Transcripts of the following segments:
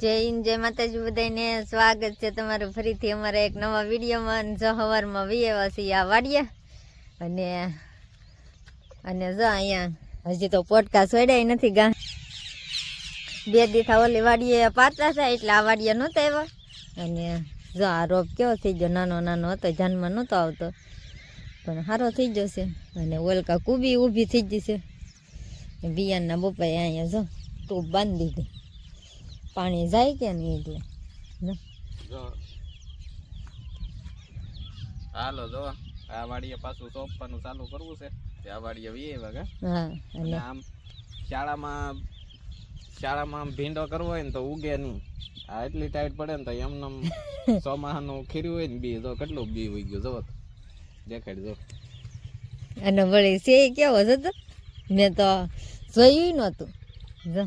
જય હિન્દ, જય માતાજી બધાને સ્વાગત છે તમારું ફરીથી અમારા એક નવા વિડીયોમાં. જો સવારમાં વિયેવા છીએ આ વાડીએ. અને અને જો અહીંયા હજી તો પોટકા સોડ્યા નથી ગા. બે દીથા ઓલી વાડીએ પાતા થાય એટલે આ વાડીએ નહોતા આવ્યા. અને જો આ રોપ કેવો થઈ ગયો, નાનો નાનો હતો, જાનમાં નહોતો આવતો. પણ સારો થઈ ગયો છે. અને ઓલકા કૂબી ઊભી થઈ જશે બિયાનના બપાએ અહીંયા જો ટૂપ બાંધી દીધી. પાણી જાય કે નહીં એટલે? હાલો જો. આ વાડીએ પાછું સોંપવાનું ચાલુ કરવું છે. ત્યાં આ વાડીએ વીએ વાગે હા અને આમ શાળામાં શાળામાં આમ ભીંડો કરવો હોય ને તો ઉગે નહીં. આ એટલી ટાઈટ પડે ને તો એમને ચોમાહાનું ખીર્યું હોય ને બી જો કેટલું બી ઉઈ ગયું જો દેખાડ જો અને વળી છે કેવો જતો તો મેં તો જોયું નહોતું. જો.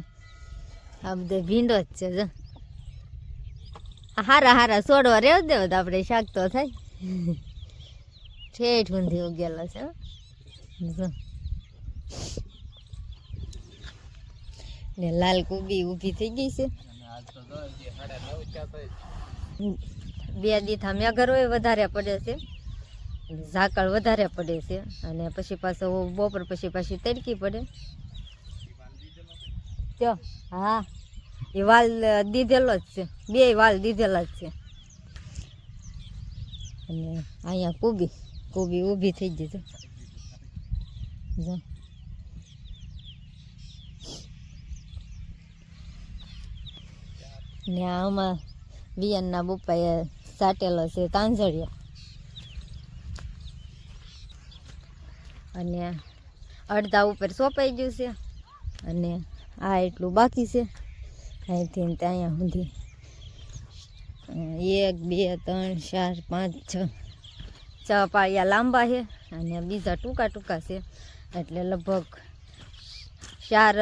આ બધે ભીંડો જ છે, જો. હારા હારા છોડવા રેવ દેવો તો આપણે શાક તો થાય. ઠેઠ ઊંધી ઉગેલો છે. ને લાલ કુબી ઊભી થઈ ગઈ છે. બે દી દીથા મેઘરોય વધારે પડે છે. ઝાકળ વધારે પડે છે. અને પછી પાછો બપોર પછી પાછી તડકી પડે. ત્યો હા. એ વાલ દીધેલો જ છે. બે વાલ દીધેલા જ છે. અને અહીંયા કુબી કુબી ઊભી થઈ ગઈ જો. ને આમાં વિયનના બપ્પાએ સાટેલો છે તાંજળિયા અને અડધા ઉપર સોંપાઈ ગયું છે. અને આ એટલું બાકી છે. અહીંથી ત્યાં સુધી. એક, બે, ત્રણ, ચાર, પાંચ, છ. છ પાળિયા લાંબા છે અને બીજા ટૂંકા ટૂંકા છે. એટલે લગભગ ચાર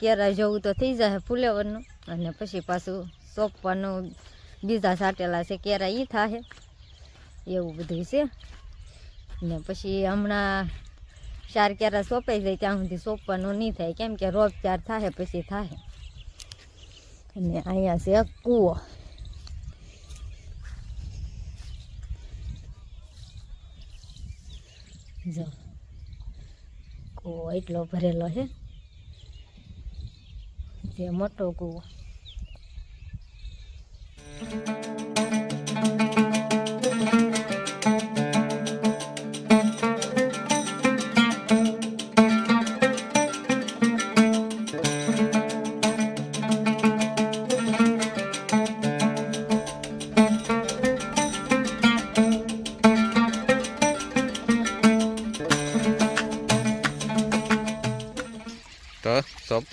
કેરા જેવું તો થઈ જાય ફુલેવરનું. અને પછી પાછું સોંપવાનું બીજા સાટેલા છે, કેરા ઈ થાય એવું બધું છે. ને પછી હમણાં ચાર કેરા સોંપાઈ જાય ત્યાં સુધી સોંપવાનું નહીં થાય. કેમ કે રોપ ચાર થાય પછી થાય અને અહીંયા છે કૂવો. જો, કૂવો એટલો ભરેલો છે. જે મોટો કૂવો.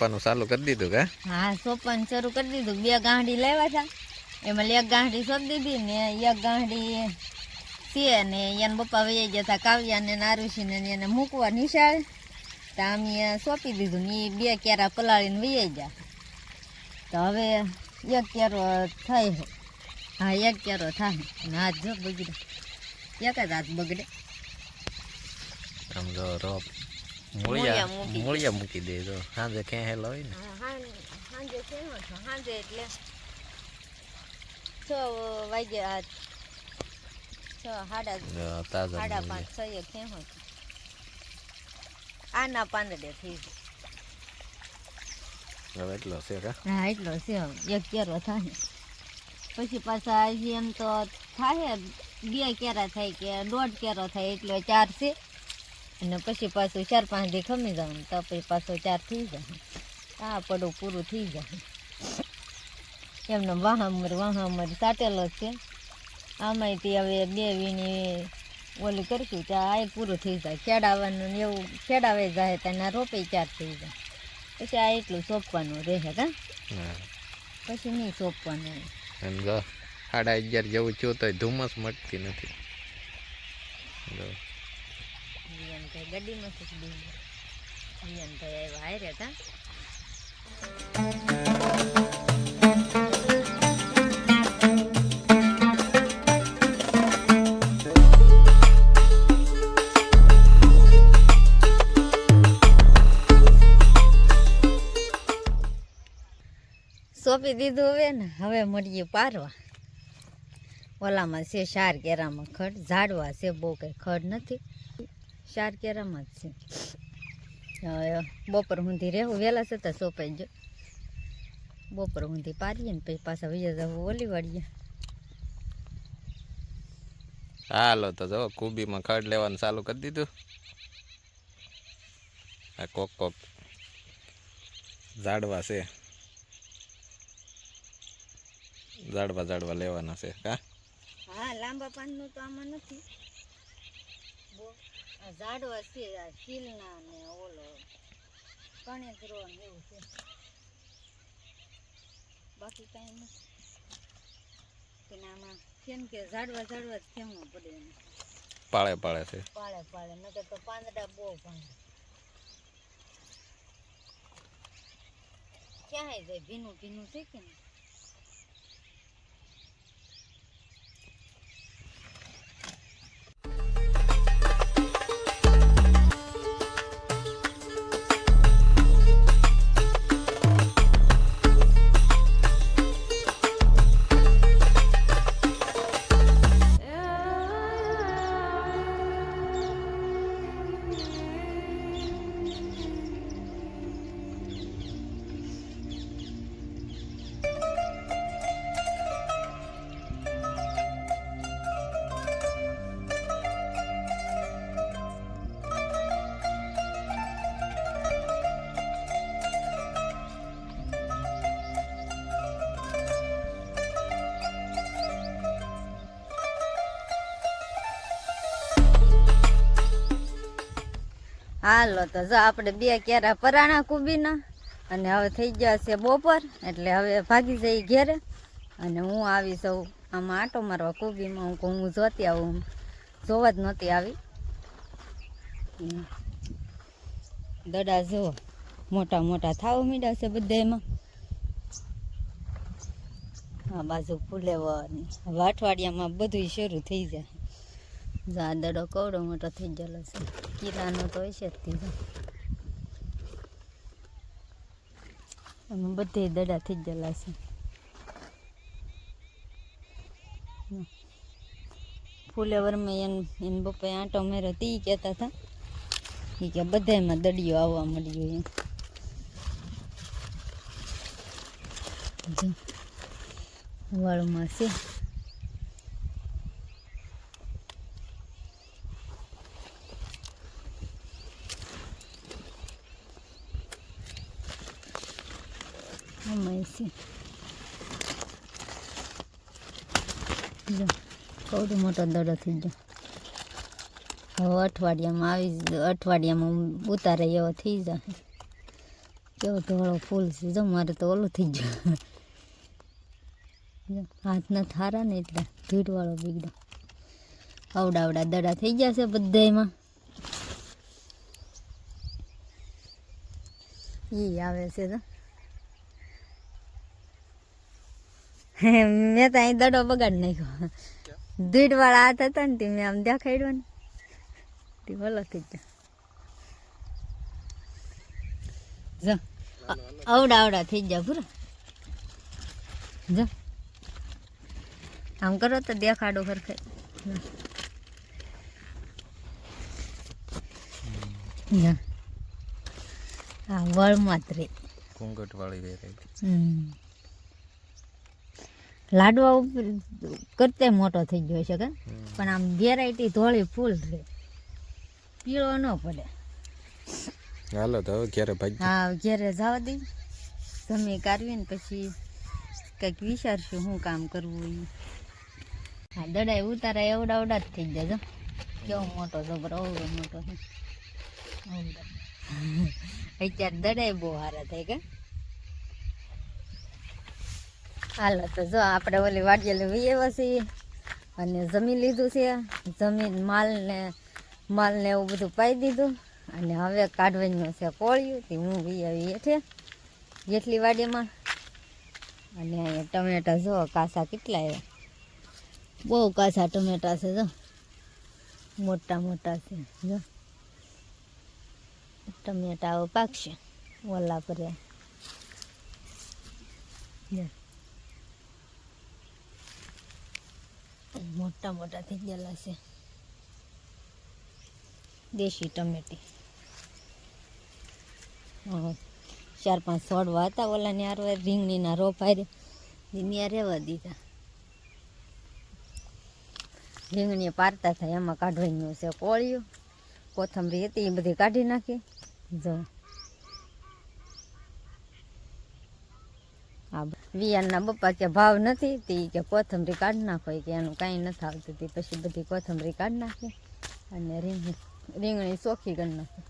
સોંપવાનું ચાલુ કરી દીધું કે? હા સોપાન શરૂ કરી દીધું. બે ગાંઠી લાવ્યા હતા એમાં એક ગાંઠી સોંપી દીધી ને એક ગાંઠી છે ને એને પપ્પા વહી ગયા હતા કાવ્યા ને નારુષીને ને એને મૂકવા નિશાળ. તો અમે સોંપી દીધું ને એ બે કેરા પલાળીને વહી ગયા. તો હવે એક કેરો થાય છે. હા એક કેરો થાય અને હાથ જો બગડે. એક જ હાથ બગડે. રોપ મૂળિયા મૂળિયા મૂકી દે જો સાંજે હેલો હોય ને સાંજે કેવો છો સાંજે એટલે છ વાગે આ છ સાડા સાડા. પાંચ છ છો આના પાંદડે થઈ હવે એટલો છે કા હા એટલો છે. એક કેરો થાય પછી પાછા એમ તો થાય બે કેરા થાય કે દોઢ કેરો થાય એટલો ચાર છે અને પછી પાછું ચાર પાંચ દી ખમી જવાનું તો પછી પાછો ચાર થઈ જાય. આ પડું પૂરું થઈ જાય. એમને વાહામર વાહામર સાટેલો છે. તે હવે બે વીણી ઓલી કરશું ત્યાં આ પૂરું થઈ જાય. ખેડાવાનું ને એવું ખેડાવે જાય ત્યાં રોપે ચાર થઈ જાય. પછી આ એટલું સોંપવાનું રહે હા. પછી નહીં સોંપવાનું. સાડા અગિયાર જેવું થયું તોય ધુમ્મસ મટતી નથી. જો વિયાનભાઈ ગાડીમાં જ બેસી વિયાનભાઈ આવ્યા હારે તા સોંપી દીધું હવે ને, હવે મળીએ પારવા. ઓલામાં છે શાર કેરામાં ખડ, ઝાડવા છે, બહુ કંઈ ખડ નથી. શાર કેરામાં જ છે. બપોર સુધી રહેવું વહેલા છતાં સોંપાઈ જો. બપોર સુધી પારીએ ને પછી પાછા બીજા જવું ઓલી વાળીએ હાલો તો જો કુબીમાં ખડ લેવાનું ચાલુ કરી દીધું. આ કોક કોક ઝાડવા છે. ઝાડવા ઝાડવા લેવાના છે હા લાંબા પાનનું તો આમાં નથી. ઝાડવા છે આ શીલના ને ઓલો કણેતરો ને એવું છે. બાકી કાંઈ નથી. તેને આમાં કેમ કે ઝાડવા ઝાડવા જ ખેમવું પડે એમ. પાળે પાળે છે. પાળે પાળે નકર તો પાંદડા બહુ પાંદડા ક્યાંય જાય? ભીનું ભીનું છે કે નહીં? હાલો, તો જો આપણે બે કેરા પરાણા કુબીના અને હવે થઈ ગયા છે બપોર, એટલે હવે ભાગી જઈ ઘેરે અને હું આવી સૌ આમાં આટો મારવા કુબીમાં, હું કહું હું જોતી આવું જોવા જ નહોતી આવી. દડા જો, મોટા મોટા થાવ મીડા છે બધા એમાં આ બાજુ ફૂલેવાની. વાઠવાડિયામાં બધું શરૂ થઈ જાય. જા દડો કવડો મોટો થઈ ગયેલો છે. કિલ્લાનો તો હશે જ જો. એમાં બધે દડા થઈ ગયેલા છે. ફુલેવરમાં એન, એને બપ્પાએ આંટો મેરો તે કહેતા હતા એ કે બધામાં દડિયો આવવા મળ્યો એમ જો વાળમાં છે આમાં છે. જો કવડો મોટો દડો થઈ ગયો. હવે અઠવાડિયામાં આવી અઠવાડિયામાં ઉતારે એવો થઈ જાય કેવો ધોળો ફૂલ છે. જો, મારે તો ઓલું થઈ ગયું. હાથના થારા ને એટલે ધૂળવાળો બીગડો. આવડા દડા થઈ ગયા છે બધાયમાં. એ આવે છે તો મેં તો અહીં દડો બગાડ નાખ્યો. ધૂળ વાળા હાથ હતા ને તે મેં આમ દેખાડ્યો ને. તે ભલો થઈ ગયો. આવડા આવડા થઈ ગયા પૂરા જો આમ કરો તો દેખાડો ખરખે આ વળમાં જ રે વાળી વેરાયટી હમ. લાડવા ઉપર કરતે મોટો થઈ ગયો છે કે? પણ આમ વેરાયટી ધોળી ફૂલ રહે પીળો ન પડે. હાલો તો હવે ક્યારે ભાગી હા ઘેરે જવા દઈ તમે કાઢવી ને પછી કંઈક વિચારશું શું કામ કરવું એ હા દડાઈ ઉતારા એવડા એવડા જ થઈ જાય જો. કેવો મોટો જબર અવડો મોટો છે. અત્યારે દડાઈ બહુ સારા થાય કે? હાલો, તો જો આપણે ઓલી વાડિયેલી વીએ છીએ અને જમી લીધું છે. જમીન માલને માલને એવું બધું પાઈ દીધું. અને હવે કાઢવાનું છે કોળિયું, તે હું વી આવી હેઠે, જેટલી વાડીમાં. અને અહીંયા ટમેટા જો, કાસા કેટલા એવા બહુ કાસા ટમેટા છે, જો. મોટા મોટા છે, જો. ટમેટાઓ પાકશે, ઓલા પર. જો. મોટા મોટા થઈ ગયેલા છે. દેશી ટમેટી. ચાર પાંચ છોડવા હતા ઓલાની હારવા રીંગણીના રોપ હારે ત્યાં રહેવા દીધા. રીંગણી પારતા થાય, એમાં કાઢવાનું છે કોળિયું કોથમરી હતી, એ બધી કાઢી નાખી. જો હા વિયાનના બપ્પા કે ભાવ નથી, તે કે કોથમરી કાઢી નાખો કે એનું કાંઈ નથી આવતું. તે પછી બધી કોથમરી કાઢી નાખી અને રીંગણી રીંગણી ચોખ્ખી કરી નાખી.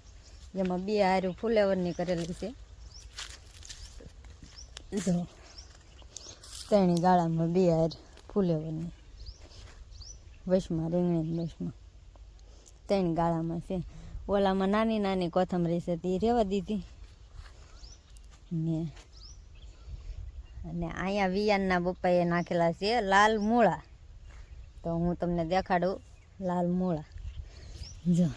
જેમાં બે હારું ફુલેવરની કરેલી છે. જો ત્રણેય ગાળામાં બે હાર ફુલેવરની. વશમાં રીંગણી વશમાં. ત્રણ ગાળામાં છે. ઓલામાં નાની નાની કોથમરી છે, તે રહેવા દીધી. ને અને અહીંયા વિયાનના પપ્પાએ નાખેલા છે લાલ મૂળા. તો હું તમને દેખાડું લાલ મૂળા. જો.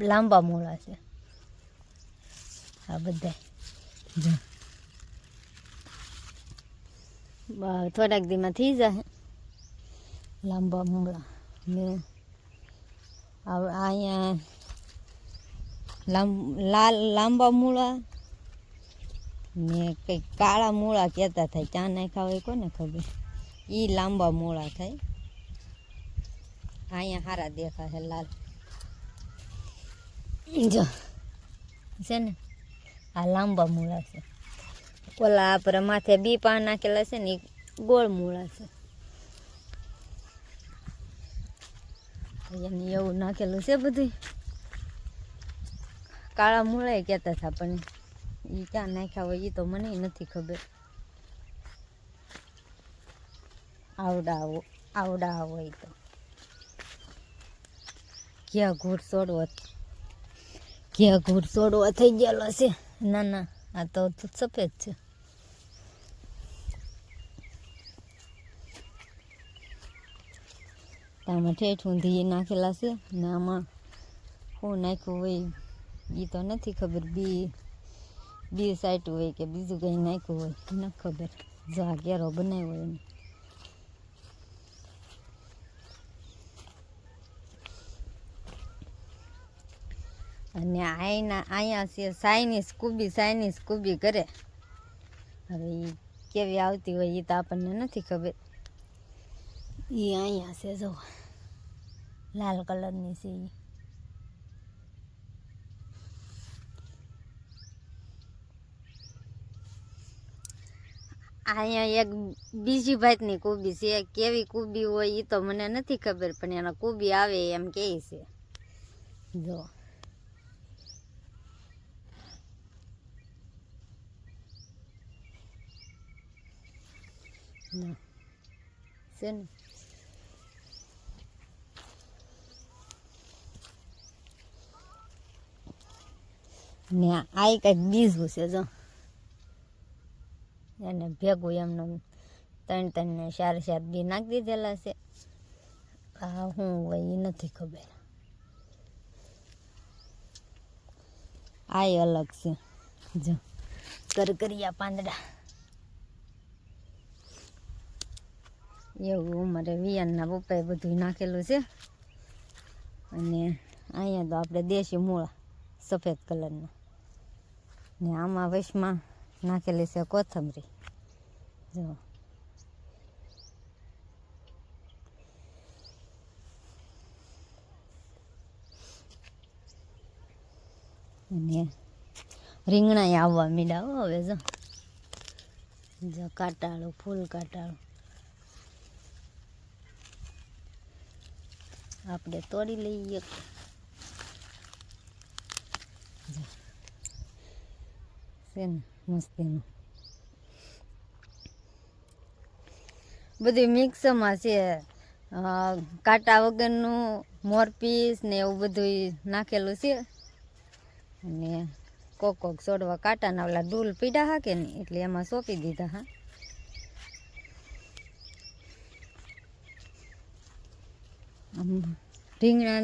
લાંબ મૂળા છે. આ બધા જો. થોડાક દીમાં થઈ જાય લાંબા મૂળા. ને અહીંયા લાંબ લાલ, લાંબા મૂળા ને કંઈક કાળા મૂળા કહેતા થાય, ચા નાખ્યા હોય કોને ખબર? એ લાંબા મૂળા થાય. અહીંયા સારા દેખાશે લાલ. જો, છે ને, આ લાંબા મૂળા છે. ઓલા આપણે માથે બી પાન નાખેલા છે ને એ ગોળ મૂળા છે. એને એવું નાખેલું છે બધું કાળા મૂળા કહેતા હતા પણ એ ક્યાં નાખ્યા હોય એ તો મને નથી ખબર. આવડા આવડા હોય તો. ક્યાં ઘૂટ છોડવો ક્યાં ઘૂટ છોડવો થઈ ગયેલો છે? ના ના, આ તો સફેદ છે. આમાં ઠેઠ ઊંધી નાખેલા છે ને આમાં શું નાખ્યું હોય એ તો નથી ખબર. બી બી સાઈટ હોય કે બીજું કંઈ નાખ્યું હોય, ન ખબર. જો આ કેરો બનાવ્યો એને અને આઈના અહીંયા છે સાઇનીસ કુબી સાઇનીસ કુબી કરે. હવે એ કેવી આવતી હોય એ તો આપણને નથી ખબર. એ અહીંયા છે, જો. લાલ કલરની છે એ અહીંયા એક બીજી ભાતની કુબી છે. કેવી કુબી હોય એ તો મને નથી ખબર, પણ એના કુબી આવે એમ કહે છે. જો. ને? ને આ કંઈક બીજું છે, જો. એને ભેગું એમનું ત્રણ ત્રણ ને ચાર ચાર બી નાખી દીધેલા છે. આ હું હોય એ નથી ખબર. આ અલગ છે. જો, કરકરિયા પાંદડા. એવું અમારે વિયાનના પપ્પાએ બધું નાખેલું છે. અને અહીંયા તો આપણે દેશી મૂળા, સફેદ કલરના. ને આમાં વશમાં નાખેલી છે કોથમરી. જો. અને રીંગણા આવવા મીડા હવે જો. જો કાટાળું, ફૂલ કાટાળું. આપણે તોડી લઈએ. છે મસ્તીનું. બધું મિક્સમાં છે. કાંટા વગરનું મોરપીસ ને એવું બધું નાખેલું છે. અને કોક કોક છોડવા કાંટાના ઓલા ડૂલ પીડા હા કે નહીં, એટલે એમાં સોંપી દીધા હા. રીંગણા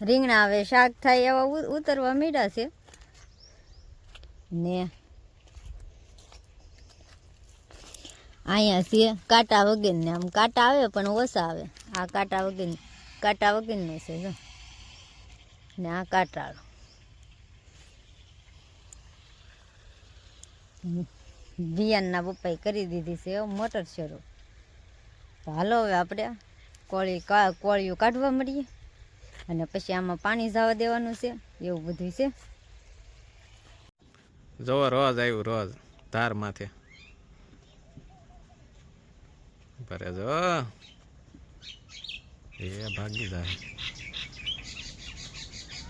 રીંગણા હવે શાક થાય એવા ઉતરવા મીડા છે. ને અહીંયા છે કાંટા વગરને આમ કાંટા આવે પણ ઓછા આવે. આ કાંટા વગર કાંટા વગરનો છે, જો. ને આ કાંટાળો. બિયાનના પપ્પાએ કરી દીધી છે મોટર શરૂ. તો હાલો હવે આપણે કોળી કોળીઓ કાઢવા મળીએ. અને પછી આમાં પાણી જવા દેવાનું છે, એવું બધું છે. જોવો રોજ આવ્યું, રોજ ધાર માથે. ભરે જો એ ભાગી જાય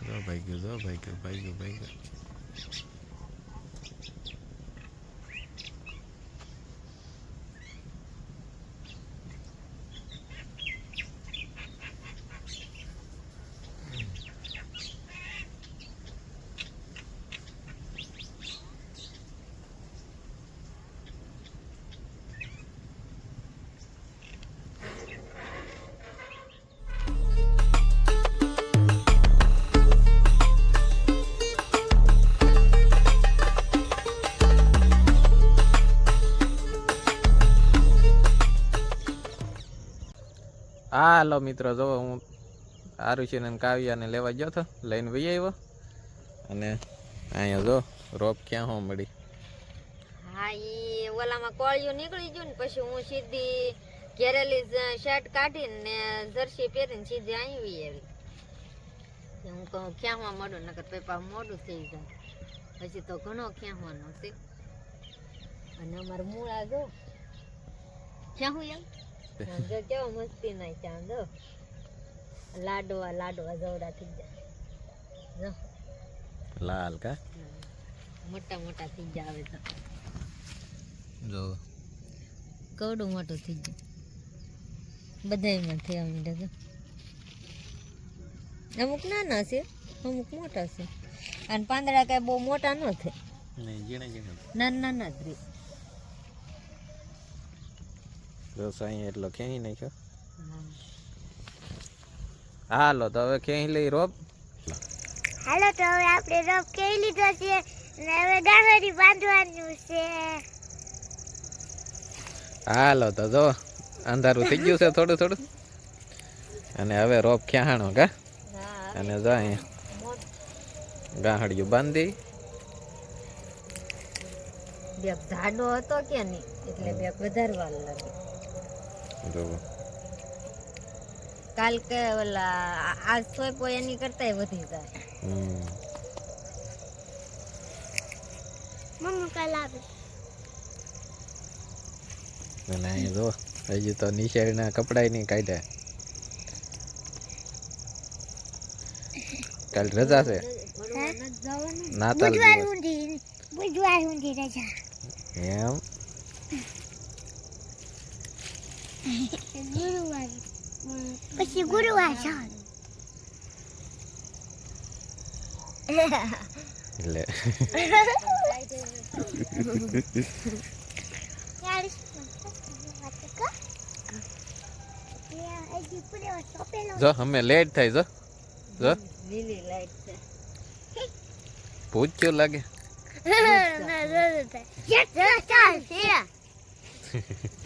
જો ભાગ્યું જો ભાગ્યું ભાગ્યું ભાગ્યું હા હાલો મિત્રો, જો હું આરુષિને કાવ્યાને લેવા ગયો હતો લઈને વહી આવ્યો. અને અહીંયા જો રોપ ક્યાં હો મળી. હા એ ઓલામાં કોળિયું નીકળી ગયું ને પછી હું સીધી ઘેરેલી શર્ટ કાઢીને ને જર્સી પહેરીને સીધી આવી. આવી હું કહું ક્યાંમાં મોડું? નકર પપ્પા મોડું થઈ જાય. પછી તો ઘણો ક્યાંવાનો છે. અને અમારે મૂળા જો, ક્યાં હું એમ જો કેવો મસ્તી ના જો. લાડવા લાડવા જવડા થઈ જાય લાલ કા? મોટા મોટા થઈ જાય આવે તો. જો. કવડું મોટું થઈ જાય બધાયમાં થયા મીઠા છે અમુક નાના છે અમુક મોટા છે. અને પાંદડા કાંઈ બહુ મોટા ન થાય. નાના નાના જ રહે અહીંયા એટલો ક્યાંય નાખ્યો. હાલો તો હવે ક્યાંય લઈ રોપ. હાલો તો હવે આપણે રોપ કેવી લીધો છે ને હવે ગાંગડી બાંધવાનું છે. હાલો તો જો અંધારું થઈ ગયું છે થોડું થોડું. અને હવે રોપ ખ્યાણો કા? અને જો અહીંયા ગાહડિયું બાંધી. જાડો હતો કે નહીં? એટલે બે વધારવા લાગે કાલ કે ઓલા આજ આ સોયપો એની કરતા વધી જાય. મમ્મી કાલ આવે. અને અહીંયા જો હજી તો નિશાળના કપડાય નહીં કાઢ્યા. કાલ રજા છે? નથી નાતાલ બુધવાર સુધી રજા. એમ? પછી ગુરુ ચાલ એટલે જો અમે લેટ થાય જો જો લીલી લાઈટ છે ભૂત કેવું લાગે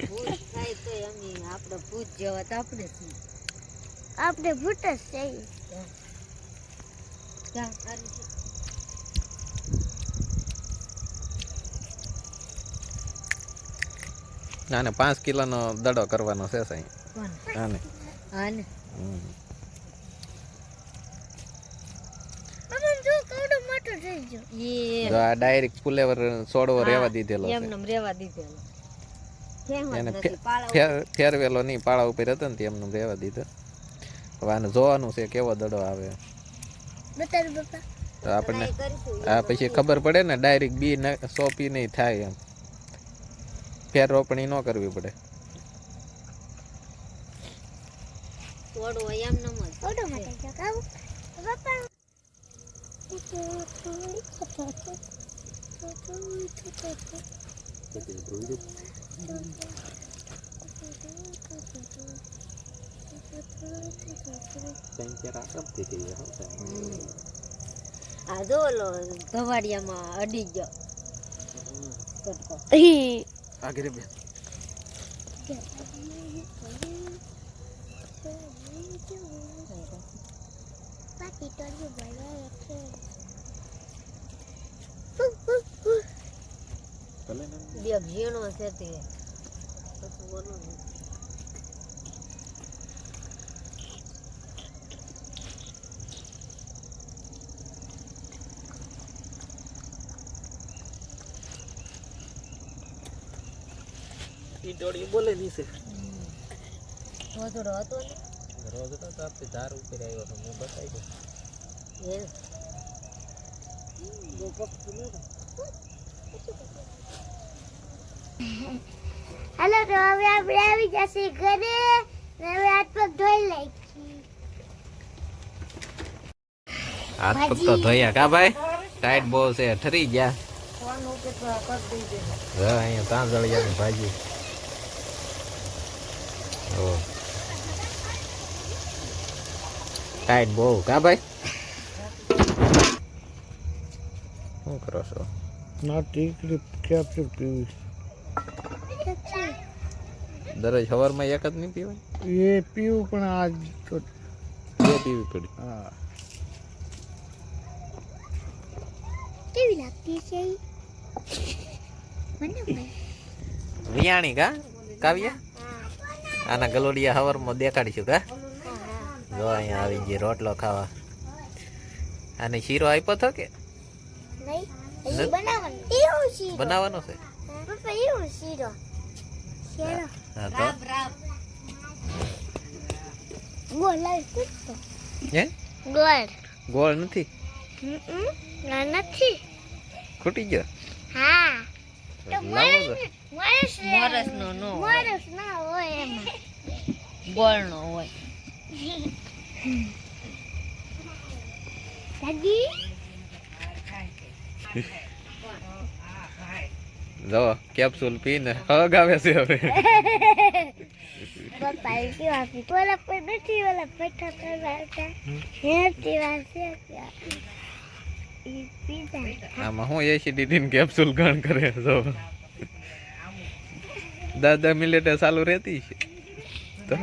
ભૂત થાય તો આપણે ભૂત જેવા તો આપણે છીએ આપણે ભૂત જ છીએ ના ને પાંચ કિલોનો દડો કરવાનો છે સાઈ. આને આને ડાયરેક્ટ ફુલેવર છોડવો રેવા દીધેલો એમનેમ રેવા એને ફેરવેલો નહીં પાળા ઉપર હતો ને તે રેવા રહેવા દીધો. હવે આને જોવાનું છે કેવો દડો આવે તો આપણને આ પછી ખબર પડે ને ડાયરેક્ટ બી સોંપી નહીં થાય એમ ફેર રોપણી ન કરવી પડે Thank એમનેમ આ જો ઓલો ધવાડિયામાં અડી ગયો આગળ બે. બે ઝીણો છે તે. પછી બોલો ને ઈડોળી બોલે હતો ને? રોજ તો આપણે ધાર ઉપર આવ્યો તો મેં બતાવી દઉં. એ. હાલો તો હવે આપણે આવી જશે ઘરે. ને હવે હાથ પગ ધોઈ લઈશું હાથ પગ તો ધોયા કા ભાઈ? ટાઈટ બહુ છે ઠરી ગયા. હા અહીંયા તાંદળિયાની ભાજી ટાઈટ બહુ કા ભાઈ શું કરો છો ના ટીકડી કેપ્ચર પીવી દરરોજ સવારમાં એક જ નહીં પીવાય એ પીવું પણ આજ તો બે પીવી પડી. હા. કેવી લાગતી છે મને વિયાણી કા? કાવ્યા? આના ગલોડિયા હવારમાં દેખાડીશું કા? જો અહીંયા આવી ગઈ રોટલો ખાવા. અને શીરો આપ્યો હતો કે? બનાવવાનું. એવું શીરો? બનાવવાનો છે? ગોળ હે? ગોળ. ગોળ નથી? ના નથી. ખૂટી ગયો? હા. મોરસ નો હોય. મોરસ ના હોય. જો કેપ્સ્યુલ પીને હગ આવે છે હવે એ કેવા આપી ઓલા પર નથી ઓલા પૈઠા કરવા આવતા હેતી પીઝા આમાં હું એસિડિટી ને કેપ્સ્યુલ ગણ કરે જો દસ મિલેટે ચાલુ રહેતી છે તો